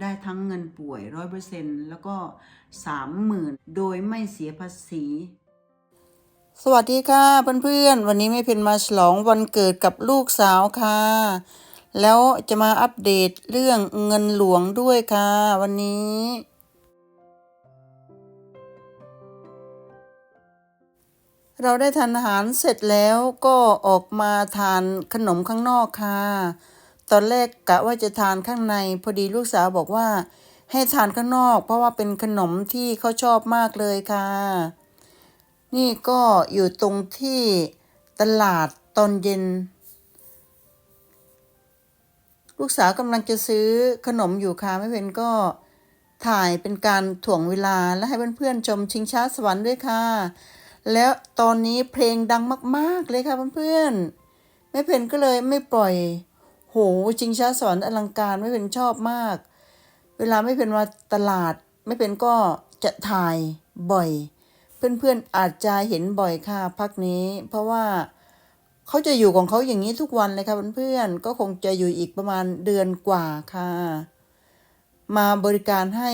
ได้ทั้งเงินป่วยร้อยเปอร์เซ็นแล้วก็สามหมื่นโดยไม่เสียภาษี สวัสดีค่ะเพื่อนๆ วันนี้ไม่เป็นมาฉลองวันเกิดกับลูกสาวค่ะ แล้วจะมาอัปเดตเรื่องเงินหลวงด้วยค่ะ วันนี้เราได้ทานอาหารเสร็จแล้วก็ออกมาทานขนมข้างนอกค่ะ ตอนแรกกะว่าจะทานข้างใน พอดีลูกสาวบอกว่า ให้ทานข้างนอก เพราะว่าเป็นขนมที่เขาชอบมากเลยค่ะ นี่ก็อยู่ตรงที่ตลาดตอนเย็น ลูกสาวกำลังจะซื้อขนมอยู่ค่ะไม่เป็นก็ถ่ายเป็นการถ่วงเวลาและให้เพื่อนๆชมชิงช้าสวรรค์ด้วยค่ะ แล้วตอนนี้เพลงดังมาก ๆเลยค่ะเพื่อนๆแม่เพนก็เลยไม่ปล่อย โหชิงช้าสวรรค์อลังการไม่เป็นชอบมาก เวลาไม่เป็นว่าตลาดไม่เป็นก็จะถ่ายบ่อย เพื่อนๆอาจจะเห็นบ่อยค่ะพักนี้ เพราะว่าเขาจะอยู่ของเขาอย่างนี้ทุกวันเลยค่ะเพื่อนๆก็คงจะอยู่อีกประมาณเดือนกว่าค่ะ มาบริการให้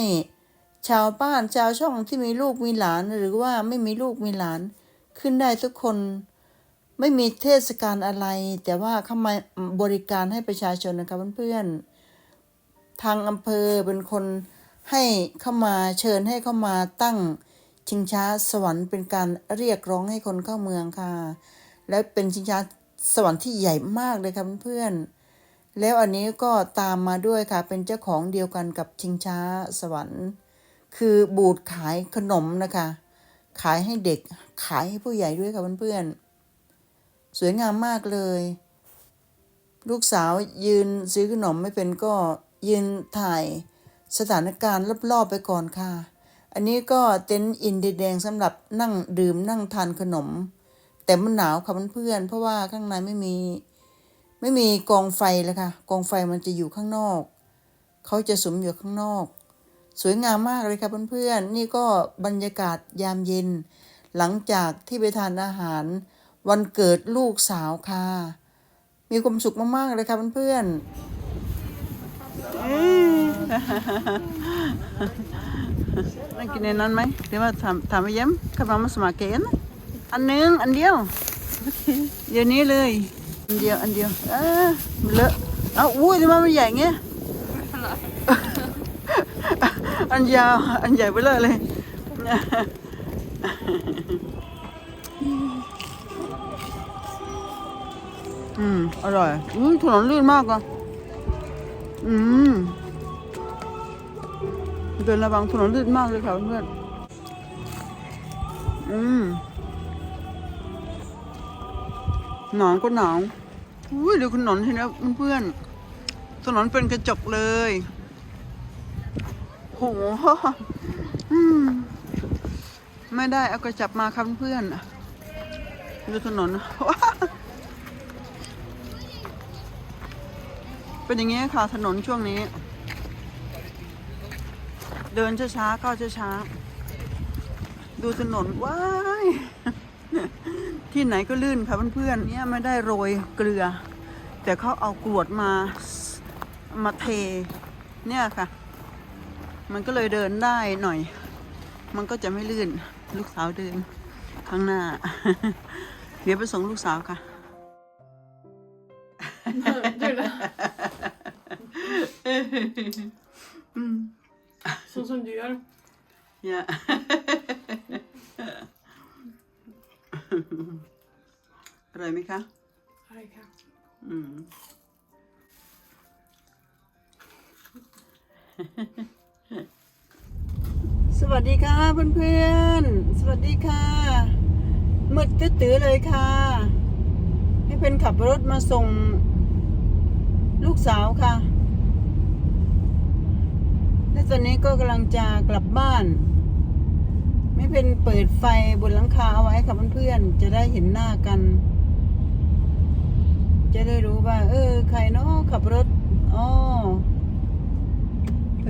ชาวบ้านชาวช่องที่มีลูกมีหลานหรือว่าไม่มีลูกมีหลานขึ้นได้ทุกคน ไม่มีเทศกาลอะไร แต่ว่าเข้ามาบริการให้ประชาชนนะคะเพื่อนๆทางอำเภอเป็นคนให้เข้ามาเชิญให้เข้ามาตั้งชิงช้าสวรรค์เป็นการเรียกร้องให้คนเข้าเมืองค่ะ และเป็นชิงช้าสวรรค์ที่ใหญ่มากเลยค่ะเพื่อนๆแล้วอันนี้ก็ตามมาด้วยค่ะเป็นเจ้าของเดียวกันกับชิงช้าสวรรค์ คือบูธขายขนมนะคะ ขายให้เด็กขายให้ผู้ใหญ่ด้วยค่ะเพื่อนๆ สวยงามมากเลย ลูกสาวยืนซื้อขนมไม่เป็นก็ยืนถ่ายสถานการณ์รอบๆไปก่อนค่ะ อันนี้ก็เต็นท์อินเดียแดงสำหรับนั่งดื่มนั่งทานขนม แต่มันหนาวค่ะเพื่อนเพราะว่าข้างในไม่มีไม่มีกองไฟเลยค่ะ กองไฟมันจะอยู่ข้างนอก เขาจะสมอยู่ข้างนอก สวยงามมากเลยค่ะเพื่อนๆนี่ก็บรรยากาศยามเย็น หลังจากที่ไปทานอาหาร วันเกิดลูกสาวค่ะ มีความสุขมาก ๆ เลยค่ะเพื่อนๆนั่งกินในนั้นไหมเดี๋ยวว่าถามถามไปเย้มขับมามาสมัครเกณฑ์อันหนึง อันเดียวเดี๋ยวนี้เลย อันเดียว อันเดียว เออมันเลอะเอ้าอุ้ยทำไมมันใหญ่เงี้ยอันยาว อันใหญ่ไปเลยเลย อืม อร่อยอุ้ยถนนลื่นมากอะ อืม เดินระวังถนนลื่นมากเลยค่ะเพื่อนอืม หนาวก็หนาวอุ้ยเดูถนนทีนี้เพื่อนถนนเป็นกระจกเลยโหอืม ไม่ได้เอากระจับมาครับเพื่อนดูถนนว้ เป็นอย่างนี้ค่ะถนนช่วงนี้ เดินช้าๆก็ช้าๆดูถนนว้ายที่ไหนก็ลื่นค่ะเพื่อนๆเนี่ยไม่ได้โรยเกลือ แต่เขาเอากรวดมามาเทเนี่ยค่ะ มันก็เลยเดินได้หน่อย มันก็จะไม่ลื่นลูกสาวเดินข้างหน้า เดี๋ยวไปส่งลูกสาวค่ะ Så som du gör. เนี่ยอร่อยไหมคะ Aj, kan. อืมสวัสดีค่ะเพื่อนๆ สวัสดีค่ะมืดตื้อๆเลยค่ะ ให้เป็นขับรถมาส่งลูกสาวค่ะและ ตอนนี้ก็กำลังจะกลับบ้าน ไม่เป็นเปิดไฟบนหลังคาเอาไว้ค่ะเพื่อนๆจะได้เห็นหน้ากัน จะได้รู้ว่า เออ ใครเนาะขับรถอ๋อ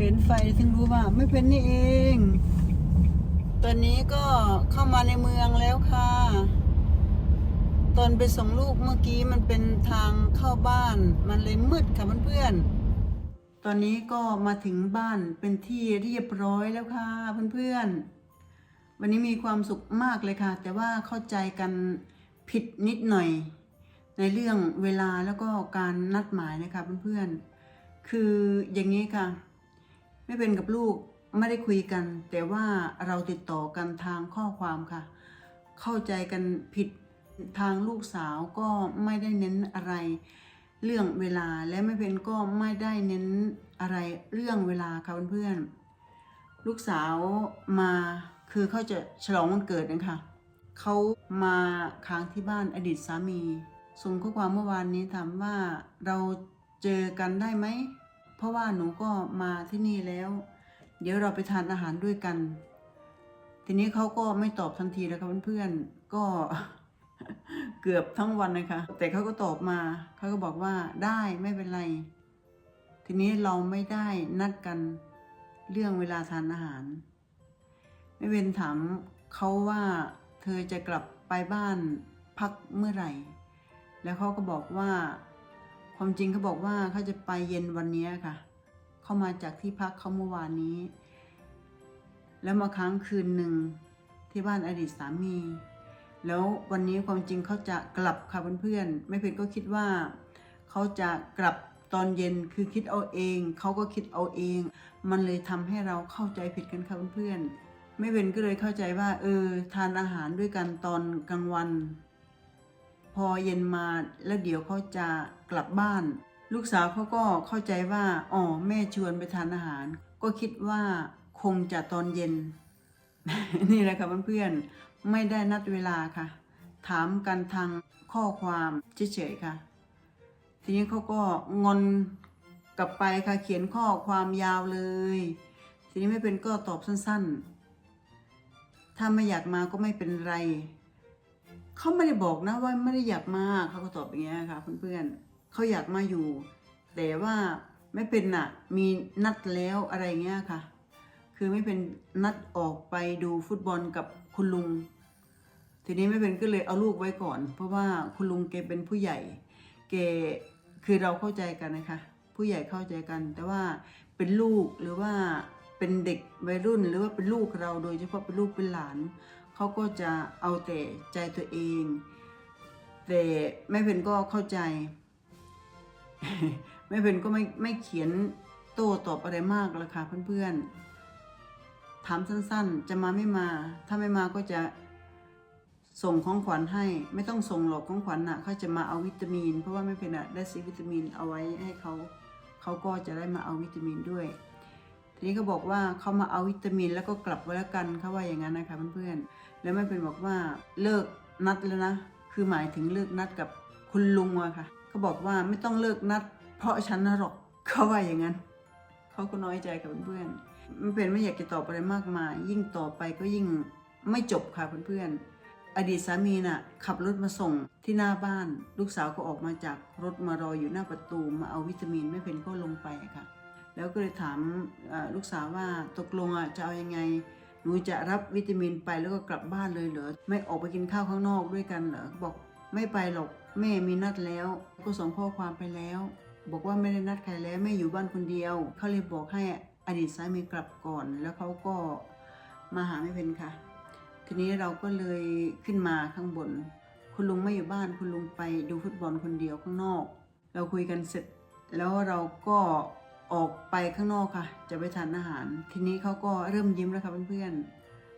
เห็นไฟถึงรู้ว่า ไม่เป็นนี่เอง ตอนนี้ก็เข้ามาในเมืองแล้วค่ะ ตอนไปส่งลูกเมื่อกี้มันเป็นทางเข้าบ้าน มันเลยมืดค่ะเพื่อนๆ ตอนนี้ก็มาถึงบ้านเป็นที่เรียบร้อยแล้วค่ะเพื่อนๆ วันนี้มีความสุขมากเลยค่ะ แต่ว่าเข้าใจกันผิดนิดหน่อย ในเรื่องเวลาแล้วก็การนัดหมายนะคะเพื่อนๆ คืออย่างนี้ค่ะ ไม่เป็นกับลูกไม่ได้คุยกัน แต่ว่าเราติดต่อกันทางข้อความค่ะ เข้าใจกันผิดทางลูกสาวก็ไม่ได้เน้นอะไร เรื่องเวลาและแม่เพนก็ไม่ได้เน้นอะไรเรื่องเวลาค่ะเพื่อนๆลูกสาวมาคือเขาจะฉลองวันเกิดนะคะเขามาค้างที่บ้านอดีตสามีส่งข้อความเมื่อวานนี้ถามว่าเราเจอกันได้ไหม เพราะว่าหนูก็มาที่นี่แล้ว เดี๋ยวเราไปทานอาหารด้วยกัน ทีนี้เขาก็ไม่ตอบทันทีแล้วค่ะเพื่อนๆก็ เกือบทั้งวันเลยค่ะแต่เขาก็ตอบมาเขาก็บอกว่าได้ไม่เป็นไร ทีนี้เราไม่ได้นัดกันเรื่องเวลาทานอาหาร ไม่เป็นถามเขาว่าเธอจะกลับไปบ้านพักเมื่อไหร่ แล้วเขาก็บอกว่า ความจริงเขาบอกว่าเขาจะไปเย็นวันนี้ค่ะ เขามาจากที่พักเขาเมื่อวานนี้ แล้วมาค้างคืนหนึ่งที่บ้านอดีตสามี แล้ววันนี้ความจริงเขาจะกลับค่ะเพื่อนๆไม่เพนก็คิดว่าเขาจะกลับตอนเย็นคือคิดเอาเอง เขาก็คิดเอาเอง มันเลยทำให้เราเข้าใจผิดกันค่ะเพื่อนๆไม่เป็นก็เลยเข้าใจว่า เออ ทานอาหารด้วยกันตอนกลางวัน พอเย็นมาแล้วเดี๋ยวเขาจะกลับบ้าน ลูกสาวเขาก็เข้าใจว่าอ๋อแม่ชวนไปทานอาหาร ก็คิดว่าคงจะตอนเย็นนี่แหละค่ะเพื่อนๆ ไม่ได้นัดเวลาค่ะ ถามกันทางข้อความเฉยๆค่ะ ทีนี้เขาก็งอนกลับไปค่ะเขียนข้อความยาวเลย ทีนี้ไม่เป็นก็ตอบสั้นๆ ถ้าไม่อยากมาก็ไม่เป็นไรเขาไม่ได้บอกนะว่าไม่ได้อยากมาเขาก็ตอบอย่างเงี้ยค่ะเพื่อนๆเขาอยากมาอยู่ แต่ว่าไม่เป็นน่ะ มีนัดแล้วอะไรเงี้ยค่ะ คือไม่เป็นนัดออกไปดูฟุตบอลกับคุณลุง ทีนี้ไม่เป็นก็เลยเอาลูกไว้ก่อน เพราะว่าคุณลุงแกเป็นผู้ใหญ่แกคือเราเข้าใจกันนะคะ ผู้ใหญ่เข้าใจกัน แต่ว่าเป็นลูกหรือว่าเป็นเด็กวัยรุ่น หรือว่าเป็นลูกเราโดยเฉพาะเป็นลูกเป็นหลานเขาก็จะเอาแต่ใจตัวเอง แต่แม่เพนก็เข้าใจแม่เพนก็ไม่ไม่เขียนโต้ตอบอะไรมากล้วค่ะเพื่อนๆถามสั้นๆ จะมาไม่มา ถ้าไม่มาก็จะ ส่งของขวัญให้ไม่ต้องส่งหรอกของขวัญน่ะเขาจะมาเอาวิตามิน เพราะว่าไม่เป็นอะได้ซื้อวิตามินเอาไว้ให้เขาเขาก็จะได้มาเอาวิตามินด้วย ทีนี้เขาบอกว่าเขามาเอาวิตามินแล้วก็กลับไว้แล้วกันเขาว่าอย่างนั้นนะคะเพื่อนๆแล้วไม่เป็นบอกว่าเลิกนัดแล้วนะ คือหมายถึงเลิกนัดกับคุณลุงอะค่ะเขาบอกว่าไม่ต้องเลิกนัด เพราะฉันนะหรอกเขาว่าอย่างนั้นเขาก็น้อยใจกับเพื่อนๆไม่เป็นไม่อยากจะตอบอะไรมากมาย ยิ่งต่อไปก็ยิ่งไม่จบค่ะเพื่อนๆ อดีตสามีน่ะขับรถมาส่งที่หน้าบ้าน ลูกสาวก็ออกมาจากรถมารออยู่หน้าประตูมาเอาวิตามินไม่เป็นก็ลงไปค่ะ แล้วก็เลยถามลูกสาวว่าตกลงอะจะเอายังไงหนูจะรับวิตามินไปแล้วก็กลับบ้านเลยเหรอไม่ออกไปกินข้าวข้างนอกด้วยกันเหรอบอกไม่ไปหรอกแม่มีนัดแล้ว ก็ส่งข้อความไปแล้ว บอกว่าไม่ได้นัดใครแล้วแม่อยู่บ้านคนเดียวเขาเลยบอกให้อดีตสามีกลับก่อน แล้วเขาก็มาหาไม่เป็นค่ะ ทีนี้เราก็เลยขึ้นมาข้างบน คุณลุงไม่อยู่บ้านคุณลุงไปดูฟุตบอลคนเดียวข้างนอก เราคุยกันเสร็จ แล้วเราก็ออกไปข้างนอกค่ะ จะไปทานอาหาร ทีนี้เขาก็เริ่มยิ้มแล้วค่ะเพื่อน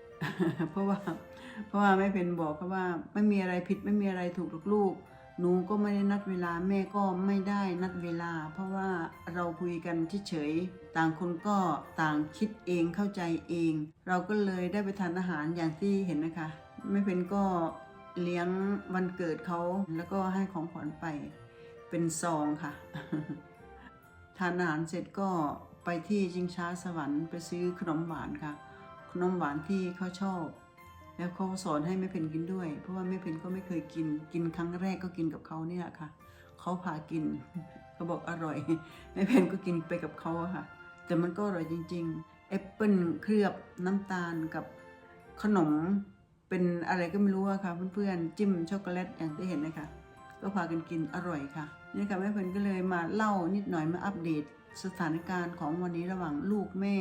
ๆเพราะว่าเพราะว่าแม่เพนบอกเขาว่าไม่มีอะไรผิดไม่มีอะไรถูกหรอกลูก หนูก็ไม่ได้นัดเวลาแม่ก็ไม่ได้นัดเวลา เพราะว่าเราคุยกันเฉยๆต่างคนก็ต่างคิดเองเข้าใจเอง เราก็เลยได้ไปทานอาหารอย่างที่เห็นนะคะแม่เพนก็เลี้ยงวันเกิดเขาแล้วก็ให้ของขวัญไปเป็นซองค่ะ ทานอาหารเสร็จก็ไปที่ชิงช้าสวรรค์ไปซื้อขนมหวานค่ะ ขนมหวานที่เขาชอบ แล้วเขาสอนให้แม่เพนกินด้วย เพราะว่าแม่เพนก็ไม่เคยกิน กินครั้งแรกก็กินกับเขาเนี่ยแหละค่ะ เขาพากินเขาบอกอร่อย แม่เพนก็กินไปกับเขาค่ะ แต่มันก็อร่อยจริง ๆ แอปเปิลเคลือบน้ำตาลกับขนมเป็นอะไรก็ไม่รู้อะค่ะเพื่อนๆ จิ้มช็อกโกแลตอย่างที่เห็นนะคะ ก็พากันกินอร่อยค่ะนี่ค่ะแม่เพนก็เลยมาเล่านิดหน่อยมาอัปเดตสถานการณ์ของวันนี้ระหว่างลูกแม่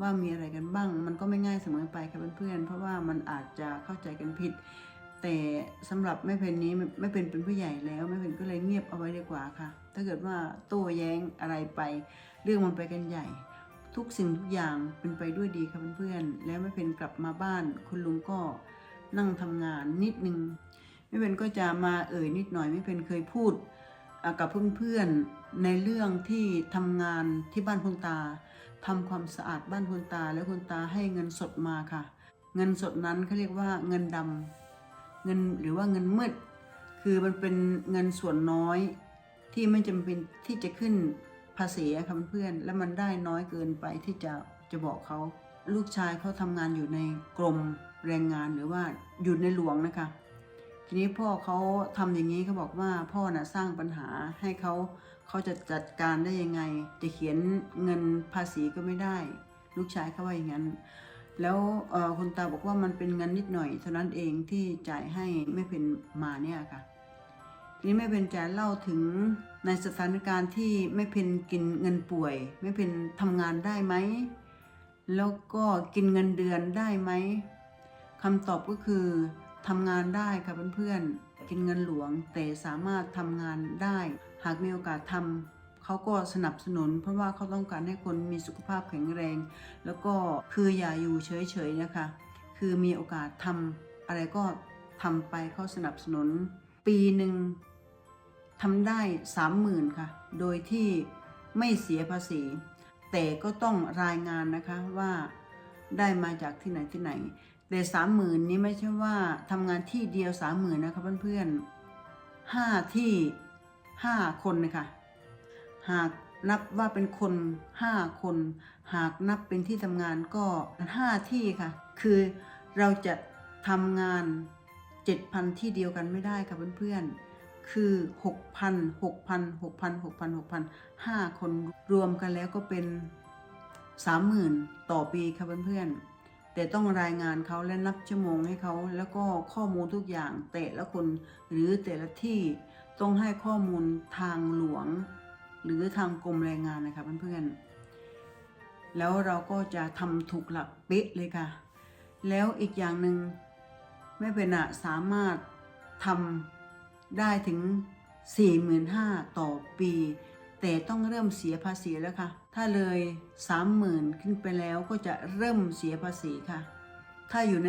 ว่ามีอะไรกันบ้าง มันก็ไม่ง่ายเสมอไปค่ะเพื่อนๆ เพราะว่ามันอาจจะเข้าใจกันผิด แต่สำหรับแม่เพนนี้ไม่เป็นเป็นผู้ใหญ่แล้วแม่เพนก็เลยเงียบเอาไว้ดีกว่าค่ะ ถ้าเกิดว่าโต้แย้งอะไรไป เรื่องมันไปกันใหญ่ ทุกสิ่งทุกอย่างเป็นไปด้วยดีค่ะเพื่อนๆ แล้วแม่เพนกลับมาบ้าน คุณลุงก็นั่งทำงานนิดนึงแม่เพนก็จะมาเอ่ยนิดหน่อยแม่เพนเคยพูดกับเพื่อนๆในเรื่องที่ทำงานที่บ้านคุณตา ทำความสะอาดบ้านคุณตาแล้วคุณตาให้เงินสดมาค่ะ เงินสดนั้นเขาเรียกว่าเงินดำเงินหรือว่าเงินมืด คือมันเป็นเงินส่วนน้อย ที่ไม่จำเป็นที่จะขึ้นภาษีค่ะเพื่อน แล้วมันได้น้อยเกินไปที่จะจะบอกเขา ลูกชายเขาทำงานอยู่ในกรมแรงงานหรือว่าอยู่ในหลวงนะคะ ทีนี้พ่อเขาทำอย่างนี้เขาบอกว่าพ่อน่ะสร้างปัญหาให้เขาเขาจะจัดการได้ยังไง จะเขียนเงินภาษีก็ไม่ได้ ลูกชายเขาว่าอย่างนั้น แล้วคุณตาบอกว่ามันเป็นเงินนิดหน่อยเท่านั้นเองที่จ่ายให้ไม่เป็นมาเนี่ยค่ะทีนี้แม่เพนจะเล่าถึงในสถานการณ์ที่แม่เพนกินเงินป่วยแม่เพนทำงานได้ไหมแล้วก็กินเงินเดือนได้ไหมคำตอบก็คือ ทำงานได้ค่ะเพื่อนๆ กินเงินหลวง แต่สามารถทำงานได้ หากมีโอกาสทำเขาก็สนับสนุน เพราะว่าเขาต้องการให้คนมีสุขภาพแข็งแรง แล้วก็คืออย่าอยู่เฉยๆนะคะ คือมีโอกาสทำอะไรก็ทำไปเขาสนับสนุน ปีหนึ่งทำได้สามหมื่นค่ะ โดยที่ไม่เสียภาษี แต่ก็ต้องรายงานนะคะว่าได้มาจากที่ไหนที่ไหน แต่สามหมื่นนี้ไม่ใช่ว่าทำงานที่เดียวสามหมื่นนะคะเพื่อนๆห้าที่ห้าคนนะคะหากนับว่าเป็นคนห้าคน หากนับเป็นที่ทำงานก็ห้าที่ค่ะ คือเราจะทำงานเจ็ดพันที่เดียวกันไม่ได้ค่ะเพื่อนๆ คือหกพันหกพันหกพันหกพันหกพันห้าคนรวมกันแล้วก็เป็นสามหมื่นต่อปีค่ะเพื่อนๆ แต่ต้องรายงานเขาและนับชั่วโมงให้เขาแล้วก็ข้อมูลทุกอย่างแต่ละคนหรือแต่ละที่ต้องให้ข้อมูลทางหลวง หรือทางกรมแรงงานนะคะเพื่อนๆแล้วเราก็จะทำถูกหลักเป๊ะเลยค่ะ แล้วอีกอย่างหนึ่งแม่เป็นอะสามารถทำได้ถึง 45,000 ต่อปี แต่ต้องเริ่มเสียภาษีแล้วค่ะ ถ้าเลย 30,000 ขึ้นไปแล้วก็จะเริ่มเสียภาษีค่ะ ถ้าอยู่ใน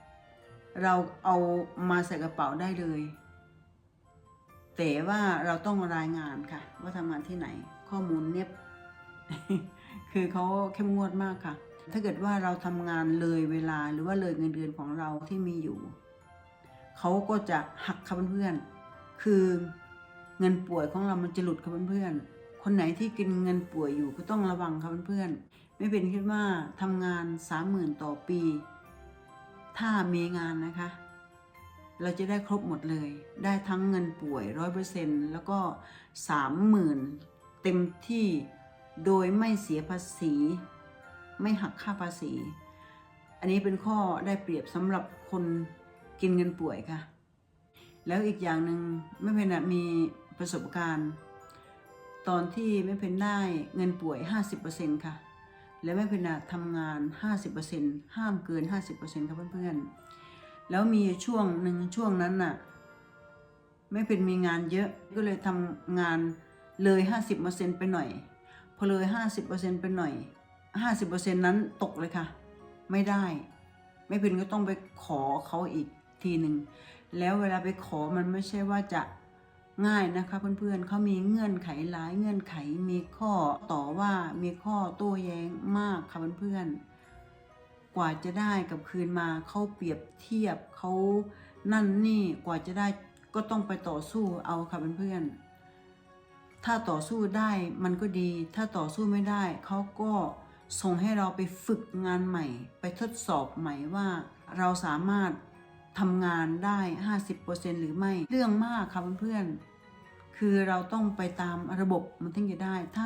30,000 เราเอามาใส่กระเป๋าได้เลย แต่ว่าเราต้องรายงานค่ะ ว่าทำงานที่ไหน ข้อมูลเนียบคือเขาเข้มงวดมากค่ะ ถ้าเกิดว่าเราทำงานเลยเวลาหรือว่าเลยเงินเดือนของเราที่มีอยู่ เขาก็จะหักค่ะเพื่อนๆคือ เงินป่วยของเรามันจะหลุดค่ะเพื่อนๆ คนไหนที่กินเงินป่วยอยู่ก็ต้องระวังค่ะเพื่อนๆ ไม่เป็นคิดว่าทำงานสามหมื่นต่อปี ถ้ามีงานนะคะ เราจะได้ครบหมดเลย ได้ทั้งเงินป่วยร้อยเปอร์เซ็นแล้วก็สามหมื่นเต็มที่โดยไม่เสียภาษี ไม่หักค่าภาษี อันนี้เป็นข้อได้เปรียบสำหรับคนกินเงินป่วยค่ะ แล้วอีกอย่างหนึ่งแม่เพนนะมี ประสบการณ์ ตอนที่แม่เพนได้เงินป่วย 50%ค่ะ แล้วแม่เพนน่ะทำงาน 50%ห้ามเกิน 50%ครับเพื่อนๆ แล้วมีช่วงหนึ่งช่วงนั้นน่ะไม่เป็นมีงานเยอะก็เลยทำงานเลย 50%ไปหน่อย พอเลย 50%ไปหน่อย 50%นั้นตกเลยค่ะ ไม่ได้ ไม่เป็นก็ต้องไปขอเขาอีกทีหนึ่ง แล้วเวลาไปขอมันไม่ใช่ว่าจะ ง่ายนะคะเพื่อนๆเขามีเงื่อนไขหลายเงื่อนไขมีข้อต่อว่ามีข้อโต้แย้งมากค่ะเพื่อนๆกว่าจะได้กับคืนมาเขาเปรียบเทียบเขานั่นนี่กว่าจะได้ก็ต้องไปต่อสู้เอาค่ะเพื่อนๆถ้าต่อสู้ได้มันก็ดี ถ้าต่อสู้ไม่ได้เขาก็ส่งให้เราไปฝึกงานใหม่ ไปทดสอบใหม่ว่า เราสามารถ ทำงานได้ 50%หรือไม่เรื่องมากค่ะเพื่อนๆ คือเราต้องไปตามระบบมันถึงจะได้ถ้า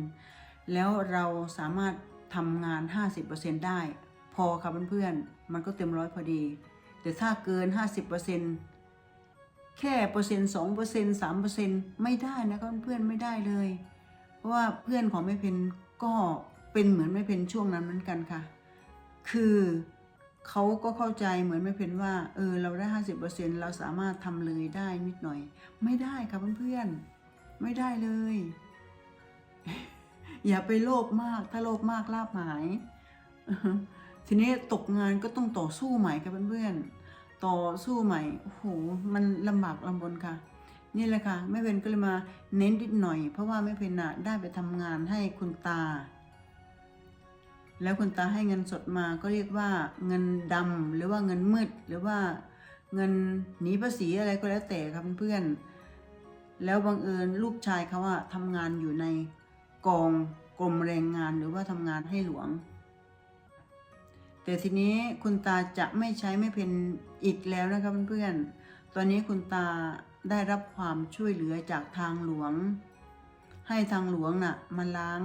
50%แล้วเราสามารถทำงาน 50%ได้ พอค่ะเพื่อนๆ มันก็เต็มร้อยพอดี แต่ถ้าเกิน 50%แค่เปอร์เซ็นต์สองเปอร์เซ็นต์สามเปอร์เซ็นต์ไม่ได้นะคะเพื่อนๆไม่ได้เลย เพราะว่าเพื่อนของแม่เพนก็เป็นเหมือนแม่เพนช่วงนั้นเหมือนกันค่ะ คือ เขาก็เข้าใจเหมือนแม่เพนว่า เออ เราได้ห้าสิบเปอร์เซ็นเราสามารถทำเลยได้นิดหน่อย ไม่ได้ค่ะเพื่อนๆ ไม่ได้เลย อย่าไปโลภมาก ถ้าโลภมากลาบหาย ทีนี้ตกงานก็ต้องต่อสู้ใหม่ค่ะเพื่อนๆ ต่อสู้ใหม่ โอ้โห มันลำบากลำบนค่ะ นี่แหละค่ะแม่เพนก็เลยมาเน้นนิดหน่อย เพราะว่าแม่เพนน่ะได้ไปทำงานให้คุณตา แล้วคุณตาให้เงินสดมาก็เรียกว่าเงินดำหรือว่าเงินมืด หรือว่าเงินหนีภาษีอะไรก็แล้วแต่ครับเพื่อนแล้วบังเอิญลูกชายเขาอะทำงานอยู่ในกองกรมแรงงานหรือว่าทำงานให้หลวง แต่ทีนี้คุณตาจะไม่ใช้ไม่เป็นอีกแล้วนะครับเพื่อนๆตอนนี้คุณตาได้รับความช่วยเหลือจากทางหลวง ให้ทางหลวงน่ะมาล้าง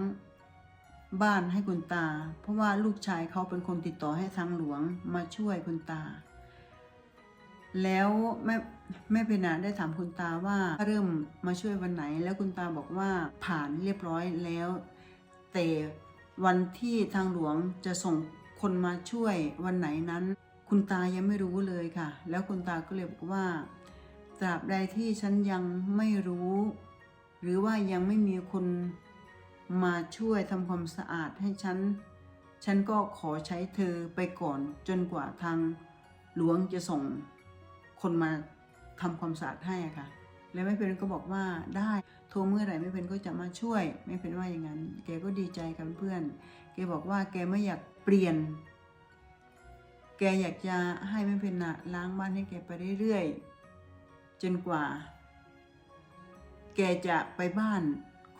บ้านให้คุณตา เพราะว่าลูกชายเขาเป็นคนติดต่อให้ทางหลวงมาช่วยคุณตา แล้วแม่แม่เพนาได้ถามคุณตาว่าเริ่มมาช่วยวันไหน แล้วคุณตาบอกว่าผ่านเรียบร้อยแล้ว แต่วันที่ทางหลวงจะส่งคนมาช่วยวันไหนนั้น คุณตายังไม่รู้เลยค่ะ แล้วคุณตาก็เลยบอกว่าตราบใดที่ฉันยังไม่รู้ หรือว่ายังไม่มีคน มาช่วยทำความสะอาดให้ฉัน ฉันก็ขอใช้เธอไปก่อนจนกว่าทางหลวงจะส่งคนมาทำความสะอาดให้ค่ะ แล้วแม่เพนก็บอกว่าได้โทรเมื่อไหร่แม่เพนก็จะมาช่วยแม่เพนว่าอย่างนั้น แกก็ดีใจกับเพื่อนแกบอกว่าแกไม่อยากเปลี่ยน แกอยากจะให้แม่เพนนะล้างบ้านให้แกไปเรื่อยๆจนกว่า แกจะไปบ้าน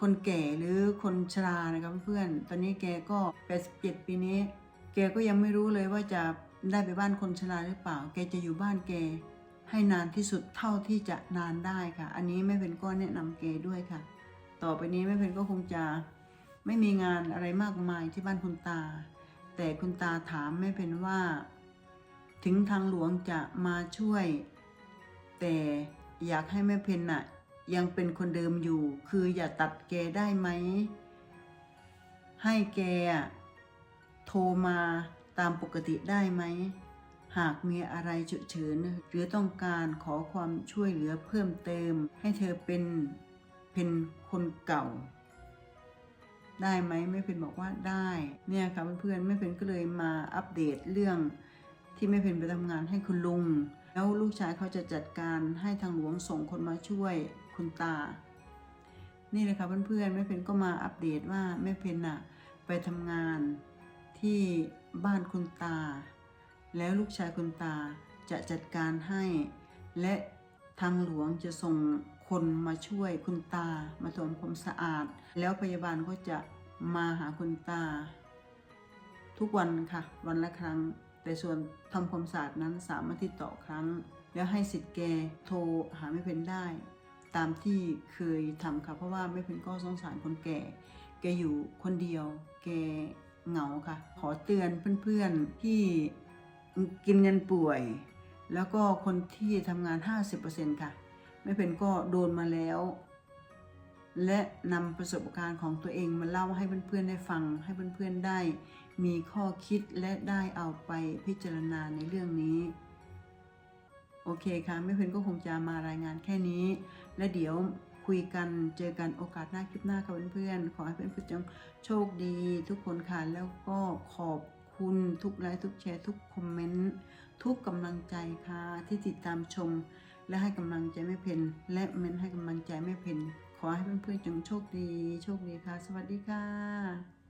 คนแก่หรือคนชรานะครับเพื่อนตอนนี้แกก็87ปีนี้ แกก็ยังไม่รู้เลยว่าจะได้ไปบ้านคนชราหรือเปล่า แกจะอยู่บ้านแกให้นานที่สุดเท่าที่จะนานได้ค่ะ อันนี้แม่เพนก็แนะนำแกด้วยค่ะ ต่อไปนี้แม่เพนก็คงจะไม่มีงานอะไรมากมายที่บ้านคุณตา แต่คุณตาถามแม่เพนว่า ถึงทางหลวงจะมาช่วย แต่อยากให้แม่เพนน่ะ ยังเป็นคนเดิมอยู่ คืออย่าตัดแกได้ไหม ให้แกโทรมาตามปกติได้ไหม หากมีอะไรฉุกเฉินหรือต้องการขอความช่วยเหลือเพิ่มเติม ให้เธอเป็นเป็นคนเก่า ได้ไหมแม่เพนบอกว่าได้เนี่ยค่ะเพื่อนๆแม่เพนก็เลยมาอัปเดตเรื่องที่แม่เพนไปทำงานให้คุณลุง แล้วลูกชายเขาจะจัดการให้ทางหลวงส่งคนมาช่วย คุณตา นี่เลยค่ะเพื่อนๆแม่เพนก็มาอัปเดตว่าแม่เพนน่ะไปทำงานที่บ้านคุณตา แล้วลูกชายคุณตาจะจัดการให้ และทางหลวงจะส่งคนมาช่วยคุณตา มาทำความสะอาด แล้วพยาบาลก็จะมาหาคุณตา ทุกวันค่ะ วันละครั้ง แต่ส่วนทำความสะอาดนั้นสามอาทิตย์ต่อครั้ง แล้วให้สิทธิ์แกโทรหาไม่เพนได้ ตามที่เคยทำค่ะ เพราะว่าไม่เพนก็สงสารคนแก่ แกอยู่คนเดียว แกเหงาค่ะ ขอเตือนเพื่อนๆที่กินเงินป่วย แล้วก็คนที่ทำงาน 50%ค่ะไม่เป็นก็โดนมาแล้ว และนำประสบการณ์ของตัวเองมาเล่าให้เพื่อนๆได้ฟัง ให้เพื่อนๆได้ มีข้อคิดและได้เอาไปพิจารณาในเรื่องนี้ โอเคค่ะไม่เพนก็คงจะมารายงานแค่นี้ และเดี๋ยวคุยกันเจอกันโอกาสหน้าคลิปหน้าค่ะเพื่อนๆ ขอให้เพื่อนๆจงโชคดีทุกคนค่ะแล้วก็ขอบคุณทุกไลค์ทุกแชร์ทุกคอมเมนต์ทุกกำลังใจค่ะที่ติดตามชม และให้กำลังใจไม่เพนและเมนให้กำลังใจไม่เพนขอให้เพื่อนๆจงโชคดี โชคดีค่ะ สวัสดีค่ะ